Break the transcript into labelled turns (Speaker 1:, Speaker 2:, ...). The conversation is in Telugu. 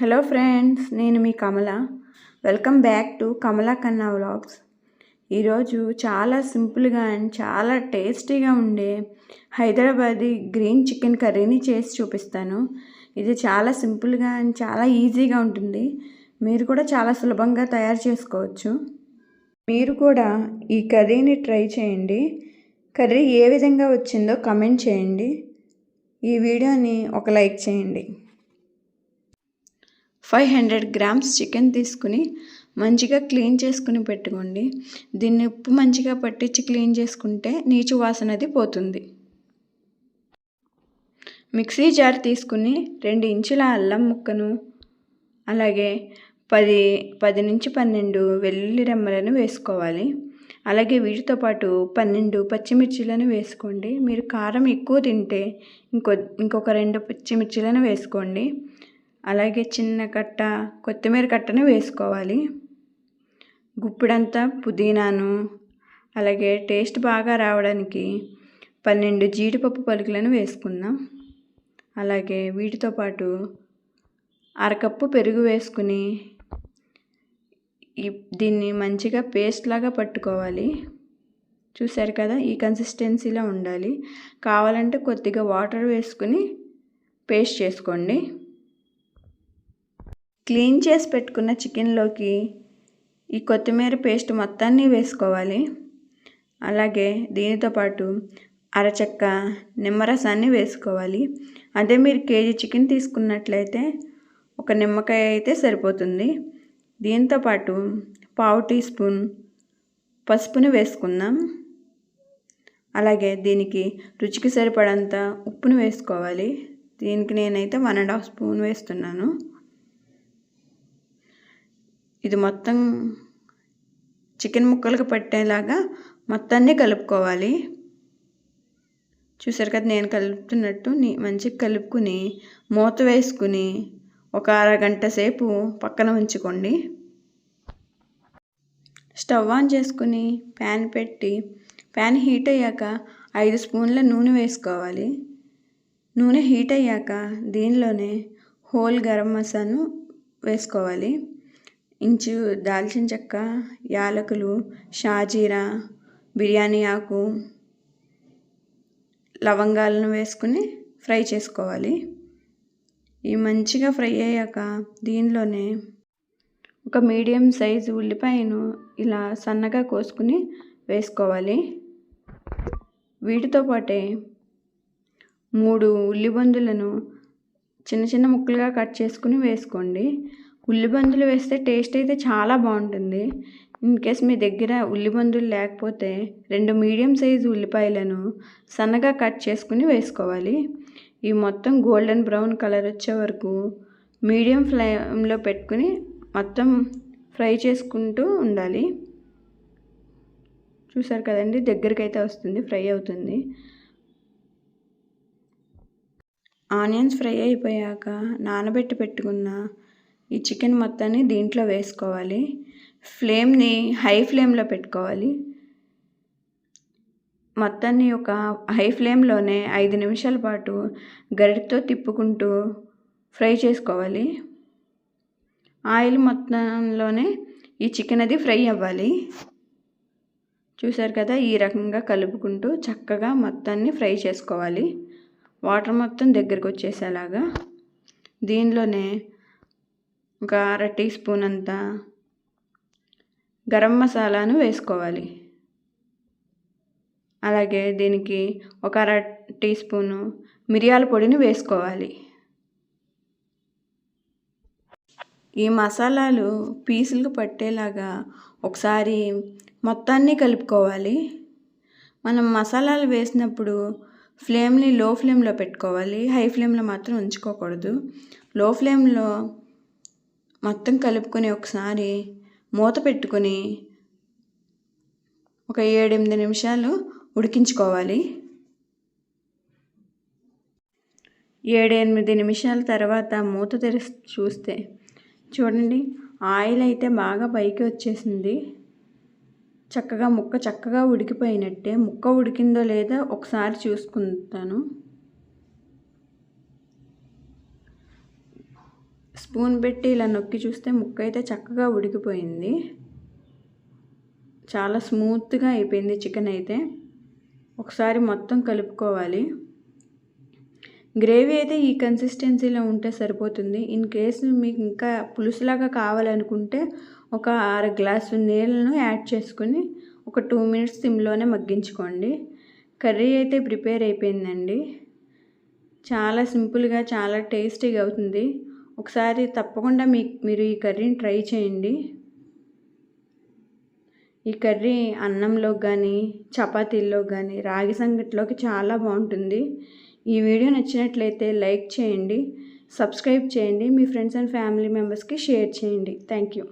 Speaker 1: హలో ఫ్రెండ్స్ నేను మీ Kamala. Welcome back to Kamala Kanna vlogs. ఈరోజు చాలా సింపుల్గా అండ్ చాలా టేస్టీగా ఉండే హైదరాబాదీ గ్రీన్ చికెన్ కర్రీని చేసి చూపిస్తాను. ఇది చాలా సింపుల్గా అండ్ చాలా ఈజీగా ఉంటుంది. మీరు కూడా చాలా సులభంగా తయారు చేసుకోవచ్చు. మీరు కూడా ఈ కర్రీని ట్రై చేయండి. కర్రీ ఏ విధంగా వచ్చిందో కమెంట్ చేయండి. ఈ వీడియోని ఒక లైక్ చేయండి. ఫైవ్ హండ్రెడ్ గ్రామ్స్ చికెన్ తీసుకుని మంచిగా క్లీన్ చేసుకుని పెట్టుకోండి. దీన్ని ఉప్పు మంచిగా పట్టించి క్లీన్ చేసుకుంటే నీచు వాసన అది పోతుంది. మిక్సీ జార్ తీసుకుని రెండు ఇంచుల అల్లం ముక్కను అలాగే పది పది నుంచి పన్నెండు వెల్లుల్లి రెమ్మలను వేసుకోవాలి. అలాగే వీటితో పాటు పన్నెండు పచ్చిమిర్చిలను వేసుకోండి. మీరు కారం ఎక్కువ తింటే ఇంకో ఇంకొక రెండు పచ్చిమిర్చిలను వేసుకోండి. అలాగే చిన్న కట్ట కొత్తిమీర కట్టను వేసుకోవాలి. గుప్పిడంతా పుదీనాను అలాగే టేస్ట్ బాగా రావడానికి పన్నెండు జీడిపప్పు పలుకులను వేసుకుందాం. అలాగే వీటితో పాటు అరకప్పు పెరుగు వేసుకుని దీన్ని మంచిగా పేస్ట్ లాగా పట్టుకోవాలి. చూశారు కదా ఈ కన్సిస్టెన్సీలో ఉండాలి. కావాలంటే కొద్దిగా వాటర్ వేసుకుని పేస్ట్ చేసుకోండి. క్లీన్ చేసి పెట్టుకున్న చికెన్లోకి ఈ కొత్తిమీర పేస్ట్ మొత్తాన్ని వేసుకోవాలి. అలాగే దీనితో పాటు అరచక్క నిమ్మరసాన్ని వేసుకోవాలి. అదే మీరు కేజీ చికెన్ తీసుకున్నట్లయితే ఒక నిమ్మకాయ అయితే సరిపోతుంది. దీంతో పాటు పావు టీ స్పూన్ పసుపుని వేసుకుందాం. అలాగే దీనికి రుచికి సరిపడంత ఉప్పును వేసుకోవాలి. దీనికి నేనైతే వన్ అండ్ హాఫ్ స్పూన్ వేస్తున్నాను. ఇది మొత్తం చికెన్ ముక్కలకు పట్టేలాగా మొత్తాన్ని కలుపుకోవాలి. చూసారు కదా నేను కలుపుతున్నట్టు మంచిగా కలుపుకుని మూత వేసుకుని ఒక అరగంట సేపు పక్కన ఉంచుకోండి. స్టవ్ ఆన్ చేసుకుని ప్యాన్ పెట్టి ప్యాన్ హీట్ అయ్యాక ఐదు స్పూన్ల నూనె వేసుకోవాలి. నూనె హీట్ అయ్యాక దీనిలోనే హోల్ గరం మసాను వేసుకోవాలి. ఇంచు దాల్చిన చెక్క యాలకులు షాజీరా బిర్యానీ ఆకు లవంగాలను వేసుకుని ఫ్రై చేసుకోవాలి. ఈ మంచిగా ఫ్రై అయ్యాక దీనిలోనే ఒక మీడియం సైజు ఉల్లిపాయను ఇలా సన్నగా కోసుకుని వేసుకోవాలి. వీటితో పాటే మూడు ఉల్లిబందులను చిన్న చిన్న ముక్కలుగా కట్ చేసుకుని వేసుకోండి. ఉల్లిబందులు వేస్తే టేస్ట్ అయితే చాలా బాగుంటుంది. ఇన్ కేస్ మీ దగ్గర ఉల్లిబందులు లేకపోతే రెండు మీడియం సైజు ఉల్లిపాయలను సన్నగా కట్ చేసుకుని వేసుకోవాలి. ఈ మొత్తం గోల్డెన్ బ్రౌన్ కలర్ వచ్చే వరకు మీడియం ఫ్లేమ్లో పెట్టుకుని మొత్తం ఫ్రై చేసుకుంటూ ఉండాలి. చూసారు కదండి దగ్గరికి అయితే వస్తుంది ఫ్రై అవుతుంది. ఆనియన్స్ ఫ్రై అయిపోయాక నానబెట్టి పెట్టుకున్న ఈ చికెన్ మొత్తాన్ని దీంట్లో వేసుకోవాలి. ఫ్లేమ్ని హై ఫ్లేమ్లో పెట్టుకోవాలి. మొత్తాన్ని ఒక హై ఫ్లేమ్లోనే ఐదు నిమిషాల పాటు గరిటతో తిప్పుకుంటూ ఫ్రై చేసుకోవాలి. ఆయిల్ మొత్తంలోనే ఈ చికెన్ అది ఫ్రై అవ్వాలి. చూసారు కదా ఈ రకంగా కలుపుకుంటూ చక్కగా మొత్తాన్ని ఫ్రై చేసుకోవాలి. వాటర్ మొత్తం దగ్గరకు వచ్చేసేలాగా. దీనిలోనే ఒక అర టీ స్పూన్ అంతా గరం మసాలాను వేసుకోవాలి. అలాగే దీనికి ఒక అర టీ స్పూను మిరియాల పొడిని వేసుకోవాలి. ఈ మసాలాలు పీసులకు పట్టేలాగా ఒకసారి మొత్తాన్ని కలుపుకోవాలి. మనం మసాలాలు వేసినప్పుడు ఫ్లేమ్ని లో ఫ్లేమ్లో పెట్టుకోవాలి. హై ఫ్లేమ్లో మాత్రం ఉంచుకోకూడదు. లో ఫ్లేమ్లో మొత్తం కలుపుకొని ఒకసారి మూత పెట్టుకొని ఒక ఏడెనిమిది నిమిషాలు ఉడికించుకోవాలి. ఏడెనిమిది నిమిషాల తర్వాత మూత తెరిచి చూస్తే చూడండి ఆయిల్ అయితే బాగా పైకి వచ్చేసింది. చక్కగా ముక్క చక్కగా ఉడికిపోయినట్టే ముక్క ఉడికిందో లేదో ఒకసారి చూసుకుంటాను. స్పూన్ పెట్టి ఇలా నొక్కి చూస్తే ముక్క అయితే చక్కగా ఉడికిపోయింది. చాలా స్మూత్గా అయిపోయింది చికెన్ అయితే. ఒకసారి మొత్తం కలుపుకోవాలి. గ్రేవీ అయితే ఈ కన్సిస్టెన్సీలో ఉంటే సరిపోతుంది. ఇన్ కేసు మీకు ఇంకా పులుసులాగా కావాలనుకుంటే ఒక అర గ్లాసు నీళ్ళను యాడ్ చేసుకుని ఒక టూ మినిట్స్ సిమ్లోనే మగ్గించుకోండి. కర్రీ అయితే ప్రిపేర్ అయిపోయిందండి. చాలా సింపుల్గా చాలా టేస్టీగా అవుతుంది. ఒకసారి తప్పకుండా మీ మీరు ఈ కర్రీని ట్రై చేయండి. ఈ కర్రీ అన్నంలో కానీ చపాతీల్లో కానీ రాగి సంగటిలోకి చాలా బాగుంటుంది. ఈ వీడియో నచ్చినట్లయితే లైక్ చేయండి సబ్స్క్రైబ్ చేయండి మీ ఫ్రెండ్స్ అండ్ ఫ్యామిలీ మెంబర్స్కి షేర్ చేయండి. Thank you.